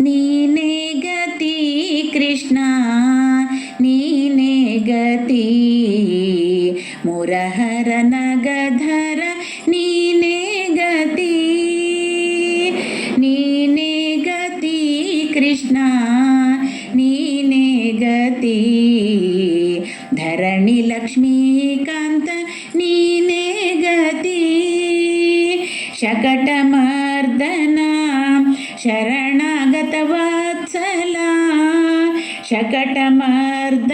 ನೀನೇ ಗತಿ ಕೃಷ್ಣ ನೀನೇ ಗತಿ ಮುರಹರ ನಗಧರ ನೀನೇ ಗತಿ ನೀನೇ ಗತಿ ಕೃಷ್ಣ ನೀನೇ ಗತಿ ಧರಣಿ ಲಕ್ಷ್ಮೀಕಾಂತ ನೀನೇ ಗತಿ ಶಕಟಮರ್ದನ ಶರಣಾಗತ భరతవాత్సలా शकटमर्द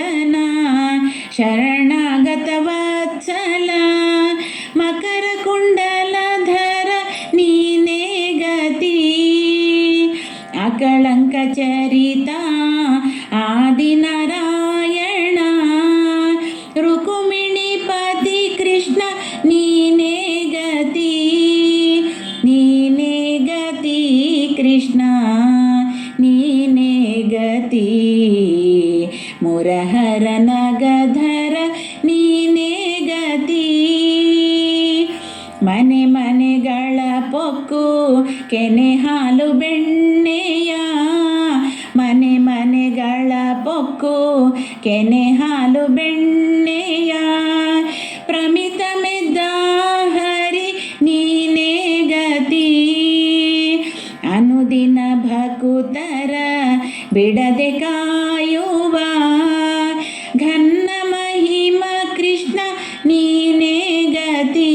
ಮುರಹರ ನಗಧರ ನೀನೇ ಗತಿ. ಮನೆ ಮನೆಗಳ ಪೊಕ್ಕು, ಕೆನೆ ಹಾಲು ಬೆಣ್ಣೆಯ. ಮನೆ ಮನೆಗಳ ಪೊಕ್ಕು, ಕೆನೆ ಹಾಲು ಬೆಣ್ಣೆಯ. ಭಕುತರ ಬಿಡದೆ ಕಾಯುವ ಘನ್ನ ಮಹಿಮ ಕೃಷ್ಣ ನೀನೇ ಗತಿ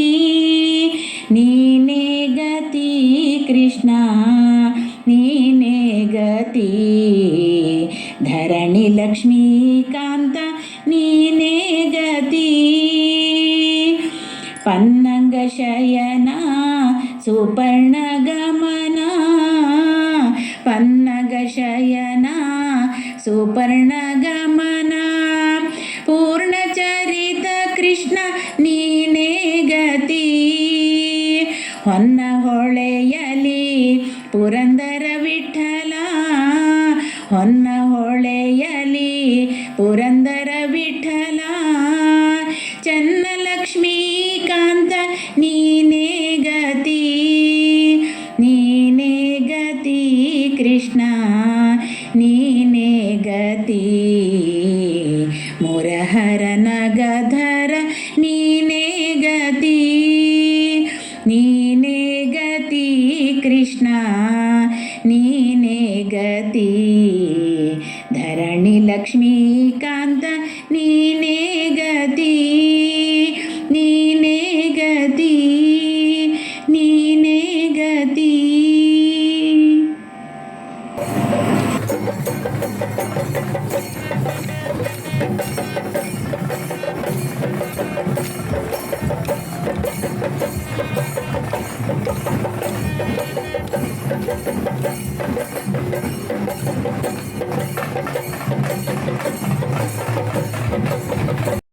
ನೀನೇ ಗತಿ ಕೃಷ್ಣ ನೀನೇ ಗತಿ ಧರಣಿ ಲಕ್ಷ್ಮೀಕಾಂತ ನೀನೇ ಗತಿ ಪನ್ನಂಗ ಶಯನ ಸುಪರ್ಣ ಪೂರ್ಣ ಪೂರ್ಣಚರಿತ ಕೃಷ್ಣ ನೀನೇ ಗತಿ. ಹೊನ್ನ ಹೊಳೆಯಲಿ ಪುರಂದರ ವಿಠಲ. ಹೊನ್ನ ಹೊಳೆಯಲಿ ಪುರಂದರ ವಿಠಲ. ಚನ್ನ ಲಕ್ಷ್ಮೀಕಾಂತ ನೀನೇ ಗತಿ. ನೀನೇ ಗತಿ ಕೃಷ್ಣ ನೀನೇ ಗಗನಗಧರ ನೀನೇ ಗತಿ ನೀನೇ ಗತಿ ಕೃಷ್ಣ ನೀನೇ ಗತಿ ಧರಣಿ ಲಕ್ಷ್ಮೀಕಾಂತ ನೀನೇ